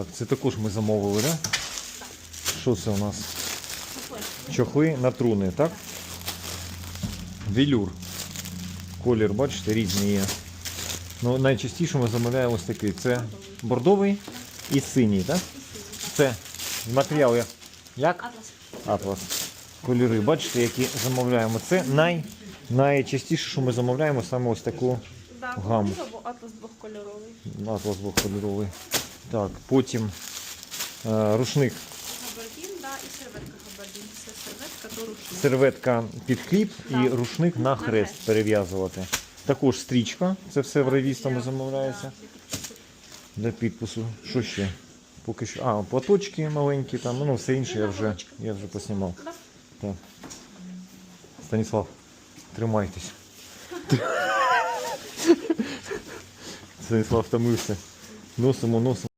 Так, це також ми замовили, да? Що це у нас? Чохли на труни, так? Велюр. Колір, бачите, різний є. Ну, найчастіше ми замовляємо ось такий. Це бордовий і синій, так? Це матеріал як? як? Атлас. Атлас. Кольори, бачите, які замовляємо. Це най, найчастіше, що ми замовляємо, саме ось таку Гаму. атлас двохкольоровий. атлас двохкольоровий. Так, потім е, рушник, Габардін, да, і серветка габардін. Це серветка до рушника. серветка під хліб і рушник на хрест хрест. перев'язувати. Також стрічка, це все в ревістами замовляється. да. Для підпису. Що ще? Поки що. А, платочки маленькі, там, ну все інше я вже, я вже поснімав. Да. Так. Станіслав, тримайтесь. Станіслав втомився. Носимо, носимо.